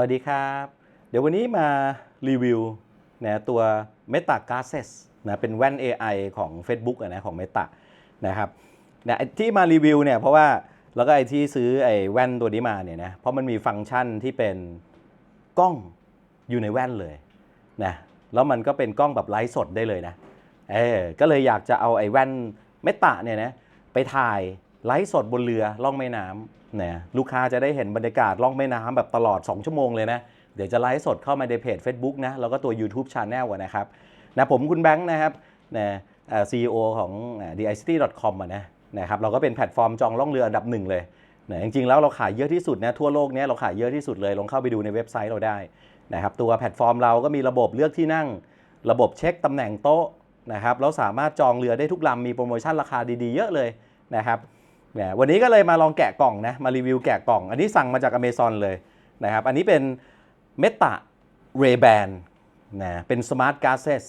วัสดีครับ เดี๋ยววันนี้มารีวิวนะตัว Meta Glasses นะเป็นแว่น AI ของ Facebook นะของ Meta นะครับนะที่มารีวิวเนี่ยเพราะว่าแล้วก็ไอ้ที่ซื้อไอ้แว่นตัวนี้มาเนี่ยนะเพราะมันมีฟังก์ชันที่เป็นกล้องอยู่ในแว่นเลยนะแล้วมันก็เป็นกล้องแบบไลฟ์สดได้เลยนะเออก็เลยอยากจะเอาไอ้แว่น Meta เนี่ยนะไปถ่ายไลฟ์สดบนเรือล่องแม่น้ำ นะลูกค้าจะได้เห็นบรรยากาศล่องแม่น้ำแบบตลอด 2 ชั่วโมงเลยนะ เดี๋ยวจะไลฟ์สดเข้ามาในเพจ Facebook นะ แล้วก็ตัว YouTube Channel อะนะครับนะผมคุณแบงค์นะครับนะเอ่อ CEO ของเอ่อ thicity.com นะนะครับเราก็เป็นแพลตฟอร์มจองล่องเรืออันดับหนึ่งเลยนะจริงๆแล้วเราขายเยอะที่สุดนะทั่วโลกเนี้ยเราขายเยอะที่สุดเลยลองเข้าไปดูในเว็บไซต์เราได้นะครับตัวแพลตฟอร์มเราก็มีระบบเลือกที่นั่ง ระบบเช็คตำแหน่งโต๊ะนะครับแล้วสามารถจองเรือได้ทุกลำมีโปรโมชั่นราคาดีๆ เยอะเลยนะครับ เนี่ยวันนี้ก็เลยมาลองแกะกล่องนะ มารีวิวแกะกล่อง อันนี้สั่งมาจาก Amazon เลยนะครับ อันนี้เป็น Meta Ray-Ban นะเป็น Smart Glasses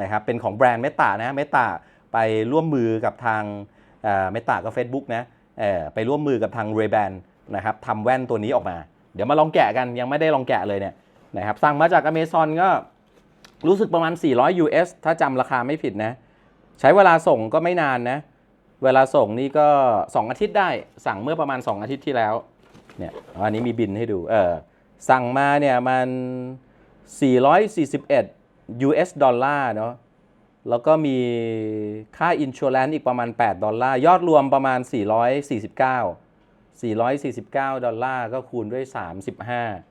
นะครับ เป็นของแบรนด์ Meta นะ Meta ไปร่วมมือกับทางเอ่อ Meta กับ Facebook นะไปร่วมมือกับทาง Ray-Ban นะครับทำแว่นตัวนี้ออกมา เดี๋ยวมาลองแกะกันยังไม่ได้ลองแกะเลยเนี่ยนะครับสั่งมาจาก Amazon ก็รู้สึกประมาณ 400 US ถ้าจำราคาไม่ผิดนะ ใช้เวลาส่งก็ไม่นานนะ เวลาส่งนี่ก็ 2 อาทิตย์ได้ สั่งเมื่อประมาณ 2 อาทิตย์ที่แล้ว เนี่ย อันนี้มีบินให้ดู เออ สั่งมาเนี่ยมัน 441 US ดอลลาร์เนาะ แล้วก็มีค่าอินชัวแลนซ์อีกประมาณ 8 ดอลลาร์ ยอดรวมประมาณ 449 449 ดอลลาร์ก็คูณด้วย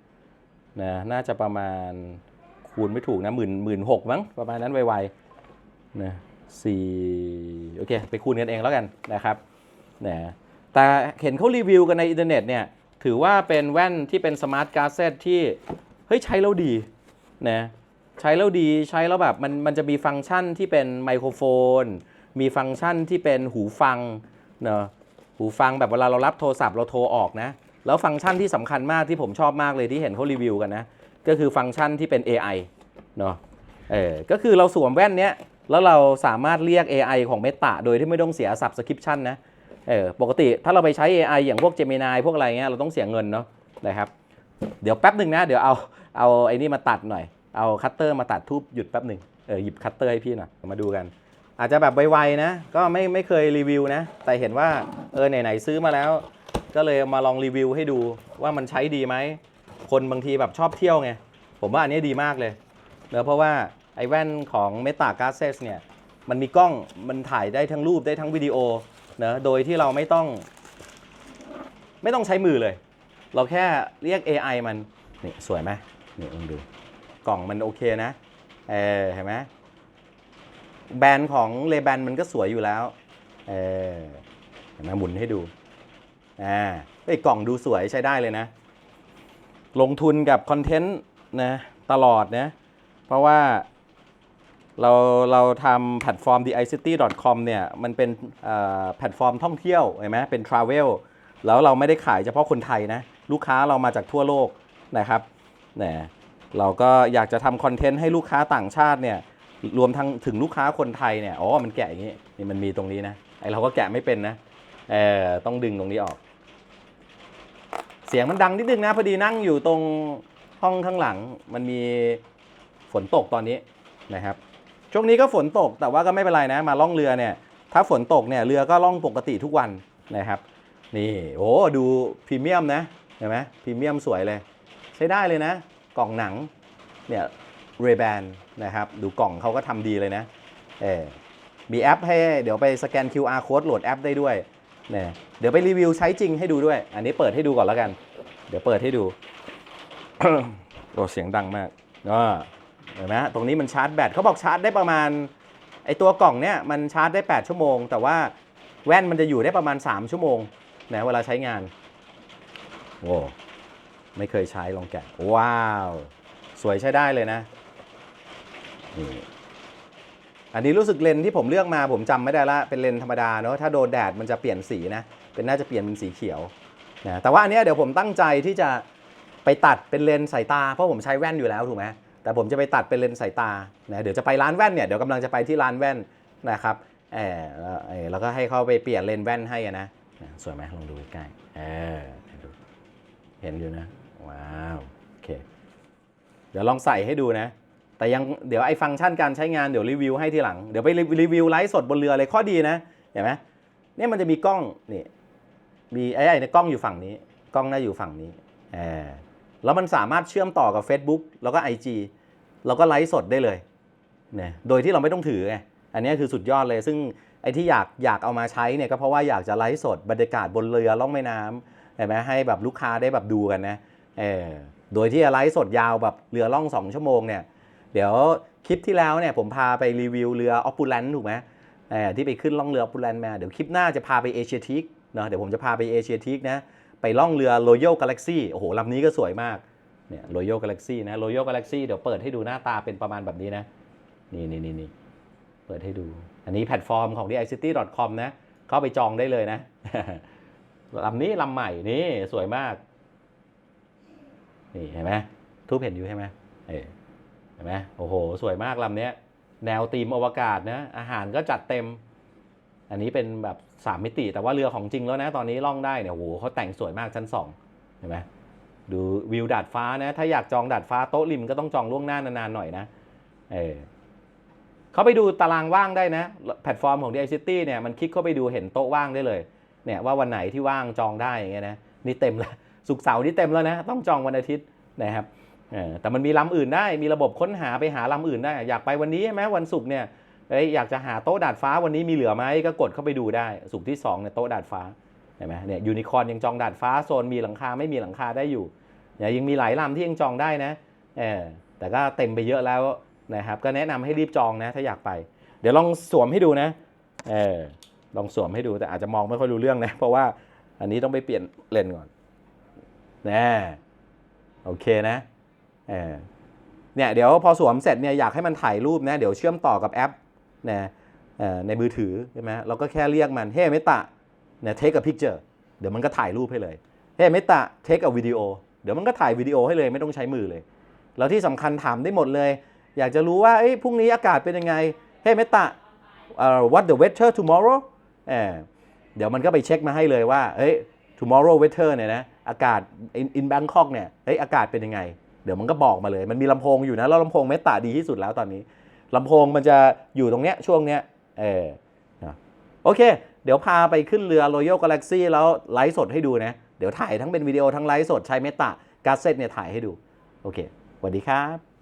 35นะน่าจะประมาณคูณไม่ถูกนะหมื่นหมื่นหกมั้งประมาณนั้นไวๆนะ สี่โอเค ไปคูณกันเองแล้วกันนะครับนะแต่เห็นเขารีวิวกันในอินเทอร์เน็ตเนี่ย ถือว่าเป็นแว่นที่เป็นสมาร์ทการ์เซตที่ เฮ้ย ใช้แล้วดีนะใช้แล้วดีใช้แล้วแบบมันมันจะมีฟังก์ชันที่เป็นไมโครโฟน มีฟังก์ชันที่เป็นหูฟังเนาะหูฟังแบบเวลาเรารับโทรศัพท์เราโทรออกนะ แล้วฟังก์ชันที่สำคัญมากที่ผมชอบมากเลยที่เห็นเขารีวิวกันนะ ก็คือฟังก์ชันที่เป็น AI เนาะเออก็คือเราสวมแว่นเนี้ย แล้วเราสามารถเรียก AI ของ Meta โดยที่ไม่ต้องเสีย subscription นะเออปกติถ้าเราไปใช้ AI อย่างพวก Gemini พวกอะไรเงี้ยเราต้องเสียเงินเนาะนะครับ เดี๋ยวแป๊บหนึ่งนะ เดี๋ยวเอาเอาไอ้นี่มาตัดหน่อย เอาคัตเตอร์มาตัดทูบหยุดแป๊บหนึ่งเออหยิบคัตเตอร์ให้พี่หน่อยมาดูกัน อาจจะแบบไวๆนะ ก็ไม่ไม่เคยรีวิวนะ แต่เห็นว่าเออไหนๆซื้อมาแล้ว ก็เลยมาลองรีวิวให้ดูว่ามันใช้ดีไหมคนบางทีแบบชอบเที่ยวไงผมว่าอันนี้ดีมากเลยเนอะเพราะว่า ไอ้แว่นของ Meta g l a s s e s เนี่ยมันมีกล้องมันถ่ายได้ทั้งรูปได้ทั้งวิดีโอเนะโดยที่เราไม่ต้อง ไม่ต้องใช้มือเลย เราแค่เรียก AI มัน นี่สวยไหมนี่ลองดู กล่องมันโอเคนะ เออเห็นไหมแบรนด์ของเลแบนมันก็สวยอยู่แล้ว เออเห็นไหมหมุนให้ดู อ่าไอ้กล่องดูสวยใช้ได้เลยนะ ลงทุนกับคอนเทนต์นะตลอดนะ เพราะว่า เราเราทำแพลตฟอร์ม thicity.com เนี่ยมันเป็นแพลตฟอร์มท่องเที่ยวเห็นไหมเป็น Travel แล้วเราไม่ได้ขายเฉพาะคนไทยนะ ลูกค้าเรามาจากทั่วโลกนะครับเนี่ยเราก็อยากจะทำคอนเทนต์ให้ลูกค้าต่างชาติเนี่ยรวมทั้งถึงลูกค้าคนไทยเนี่ยอ๋อมันแกะอย่างนี้นี่มันมีตรงนี้นะไอเราก็แกะไม่เป็นนะเออต้องดึงตรงนี้ออก เสียงมันดังนิดนึงนะพอดีนั่งอยู่ตรงห้องข้างหลังมันมีฝนตกตอนนี้นะครับ ช่วงนี้ก็ฝนตกแต่ว่าก็ไม่เป็นไรนะ มาล่องเรือเนี่ย ถ้าฝนตกเนี่ยเรือก็ล่องปกติทุกวันนะครับ นี่โอ้ดูพรีเมียมนะเห็นไหมพรีเมียมสวยเลย ใช้ได้เลยนะ กล่องหนังเนี่ยเรแบนนะครับ ดูกล่องเขาก็ทำดีเลยนะเออมีแอปให้เดี๋ยวไปสแกน QR code โหลดแอปได้ด้วยเนี่ยเดี๋ยวไปรีวิวใช้จริงให้ดูด้วย อันนี้เปิดให้ดูก่อนแล้วกัน เดี๋ยวเปิดให้ดูโอ้เสียงดังมากอ่า เห็นไหมตรงนี้มันชาร์จแบตเขาบอกชาร์จได้ประมาณไอตัวกล่องเนี่ยมันชาร์จได้ 8 ชั่วโมง แต่ว่าแว่นมันจะอยู่ได้ประมาณ 3 ชั่วโมงนะเวลาใช้งานโอ้ไม่เคยใช้ลองแกะว้าว สวยใช้ได้เลยนะนี่อันนี้รู้สึกเลนที่ผมเลือกมาผมจำไม่ได้ละเป็นเลนธรรมดาเนอะถ้าโดนแดดมันจะเปลี่ยนสีนะเป็นน่าจะเปลี่ยนเป็นสีเขียวนะแต่ว่าอันเนี้ยเดี๋ยวผมตั้งใจที่จะไปตัดเป็นเลนสายตาเพราะผมใช้แว่นอยู่แล้วถูกไหม แต่ผมจะไปตัดเป็นเลนส์สายตานะเดี๋ยวจะไปร้านแว่นเนี่ยเดี๋ยวกำลังจะไปที่ร้านแว่นนะครับเออแล้วเออแล้วก็ให้เขาไปเปลี่ยนเลนส์แว่นให้อะนะสวยไหมลองดูใกล้เออเห็นอยู่นะว้าวโอเคเดี๋ยวลองใส่ให้ดูนะแต่ยังเดี๋ยวไอ้ฟังก์ชันการใช้งานเดี๋ยวรีวิวให้ทีหลัง เดี๋ยวไปรีวิวไลฟ์สดบนเรือเลยข้อดีนะเห็นไหมเนี่ยมันจะมีกล้องนี่มีไอ้ไอ้ในกล้องอยู่ฝั่งนี้ กล้องน่าอยู่ฝั่งนี้แอบ แล้วมันสามารถเชื่อมต่อกับ Facebook แล้วก็ IG แล้วก็ไลฟ์สดได้เลยเนี่ยโดยที่เราไม่ต้องถือไงอันนี้คือสุดยอดเลย ซึ่งไอ้ที่อยากอยากเอามาใช้เนี่ยก็เพราะว่าอยากจะไลฟ์สดบรรยากาศบนเรือล่องแม่น้ำเห็นไหมให้แบบลูกค้าได้แบบดูกันนะเออโดยที่ไลฟ์สดยาวแบบเรือล่อง 2 ชั่วโมงเนี่ยเดี๋ยวคลิปที่แล้วเนี่ยผมพาไปรีวิวเรือออฟปูแลนถูกไหมเออที่ไปขึ้นล่องเรือออฟปูแลนมาเดี๋ยวคลิปหน้าจะพาไปเอเชียทิกเนาะเดี๋ยวผมจะพาไปเอเชียทิกนะ ไปล่องเรือ Royal Galaxy โอ้โหลำนี้ก็สวยมากเนี่ย Royal Galaxy นะ Royal Galaxy เดี๋ยวเปิดให้ดูหน้าตาเป็นประมาณแบบนี้นะ นี่นี่นี่นี่เปิดให้ดู อันนี้แพลตฟอร์มของ t h i c i t y c o m นะ เข้าไปจองได้เลยนะลำนี้ลำใหม่นี่สวยมาก นี่เห็นไหมทุบเห็นอยู่ใช่ไหมเออเห็นไหมโอ้โห สวยมากลำเนี้ย แนวตีมอวกาศนะ อาหารก็จัดเต็ม อันนี้เป็นแบบ 3 มิติ แต่ว่าเรือของจริงแล้วนะ ตอนนี้ล่องได้เนี่ยโหเขาแต่งสวยมากชั้น 2 เห็นไหมดูวิวดาดฟ้านะ ถ้าอยากจองดาดฟ้าโต๊ะริมก็ต้องจองล่วงหน้านานๆหน่อยนะเออเขาไปดูตารางว่างได้นะ แพลตฟอร์มของ d i c i t y เนี่ยมันคลิกเข้าไปดูเห็นโต๊ะว่างได้เลยเนี่ยว่าวันไหนที่ว่างจองได้อย่างเงี้ยนะนี่เต็มแล้วสุกเสาร์นี่เต็มแล้วนะ ต้องจองวันอาทิตย์นะครับเออแต่มันมีลำอื่นได้มีระบบค้นหาไปหาลำอื่นได้ อยากไปวันนี้ใช่ไหมวันศุกร์เนี่ย เอ้ยอยากจะหาโต๊ะดาดฟ้าวันนี้มีเหลือไหมก็กดเข้าไปดูได้สุกที่2เนี่ยโต๊ะดาดฟ้าเห็นไหมเนี่ยยูนิคอร์นยังจองดาดฟ้าโซนมีหลังคาไม่มีหลังคาได้อยู่เนี่ยยังมีหลายลำที่ยังจองได้นะเออแต่ก็เต็มไปเยอะแล้วนะครับก็แนะนำให้รีบจองนะถ้าอยากไป เดี๋ยวลองสวมให้ดูนะเออลองสวมให้ดูแต่อาจจะมองไม่ค่อยรู้เรื่องนะเพราะว่าอันนี้ต้องไปเปลี่ยนเลนส์ก่อนนะโอเคนะเออเนี่ยเดี๋ยวพอสวมเสร็จเนี่ยอยากให้มันถ่ายรูปนะเดี๋ยวเชื่อมต่อกับแอป นะในมือถือใช่ไหมเราก็แค่เรียกมันเฮ้เมตะเนี่ย take a picture เดี๋ยวมันก็ถ่ายรูปให้เลยเฮ้เมตะ take a video เดี๋ยวมันก็ถ่ายวิดีโอให้เลยไม่ต้องใช้มือเลย แล้วที่สำคัญถามได้หมดเลย อยากจะรู้ว่าเอ้ยพรุ่งนี้อากาศเป็นยังไงเฮ้เมตะ what the weather tomorrow เออเดี๋ยวมันก็ไปเช็คมาให้เลยว่าเฮ้ย tomorrow weather เนี่ยนะอากาศ in in Bangkok เนี่ยเฮ้ยอากาศเป็นยังไง เดี๋ยวมันก็บอกมาเลย มันมีลำโพงอยู่นะแล้วลำโพงเมตาดีที่สุดแล้วตอนนี้ ลำโพงมันจะอยู่ตรงเนี้ยช่วงเนี้ยเออโอเค เดี๋ยวพาไปขึ้นเรือ Royal Galaxy แล้วไลฟ์สดให้ดูนะ เดี๋ยวถ่ายทั้งเป็นวิดีโอทั้งไลฟ์สดใช้เมตาการเซตเนี่ยถ่ายให้ดู โอเคสวัสดีครับ